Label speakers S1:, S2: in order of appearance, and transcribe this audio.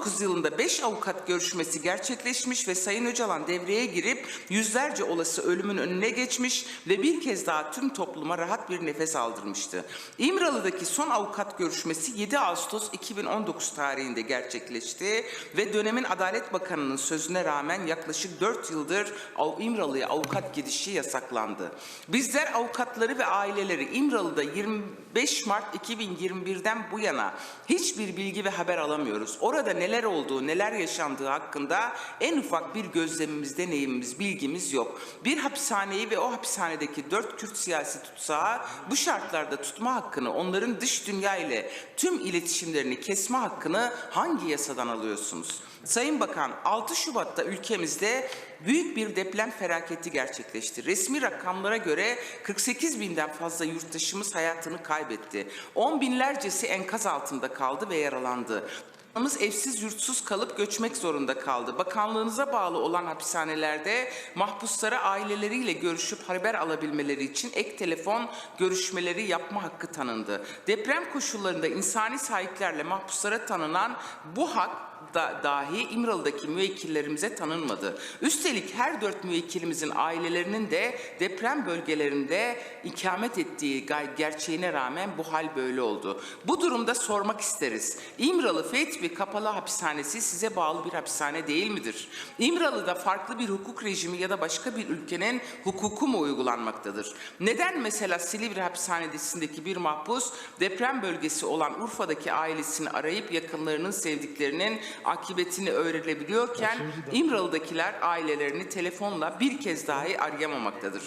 S1: 2019 yılında 5 avukat görüşmesi gerçekleşmiş ve Sayın Öcalan devreye girip yüzlerce olası ölümün önüne geçmiş ve bir kez daha tüm topluma rahat bir nefes aldırmıştı. İmralı'daki son avukat görüşmesi 7 Ağustos 2019 tarihinde gerçekleşti ve dönemin Adalet Bakanı'nın sözüne rağmen yaklaşık 4 yıldır İmralı'ya avukat gidişi yasaklandı. Bizler avukatları ve aileleri İmralı'da 25 Mart 2021'den bu yana hiçbir bilgi ve haber alamıyoruz. Orada neler olduğu, neler yaşandığı hakkında en ufak bir gözlemimiz, deneyimimiz, bilgimiz yok. Bir hapishaneyi ve o hapishanedeki dört Kürt siyasi tutsağı bu şartlarda tutma hakkını, onların dış dünya ile tüm iletişimlerini kesme hakkını hangi yasadan alıyorsunuz? Sayın Bakan, 6 Şubat'ta ülkemizde büyük bir deprem felaketi gerçekleşti. Resmi rakamlara göre 48 binden fazla yurttaşımız hayatını kaybetti. 10 binlercesi enkaz altında kaldı ve yaralandı. Vatandaşlarımız evsiz yurtsuz kalıp göçmek zorunda kaldı. Bakanlığınıza bağlı olan hapishanelerde mahpuslara aileleriyle görüşüp haber alabilmeleri için ek telefon görüşmeleri yapma hakkı tanındı. Deprem koşullarında insani sahiplerle mahpuslara tanınan bu hak da dahi İmralı'daki müvekkillerimize tanınmadı. Üstelik her dört müvekkilimizin ailelerinin de deprem bölgelerinde ikamet ettiği gerçeğine rağmen bu hal böyle oldu. Bu durumda sormak isteriz. İmralı Fethiye Kapalı Hapishanesi size bağlı bir hapishane değil midir? İmralı'da farklı bir hukuk rejimi ya da başka bir ülkenin hukuku mu uygulanmaktadır? Neden mesela Silivri hapishanesindeki bir mahpus deprem bölgesi olan Urfa'daki ailesini arayıp yakınlarının sevdiklerinin akıbetini öğrenebiliyorken İmralı'dakiler ailelerini telefonla bir kez dahi arayamamaktadır.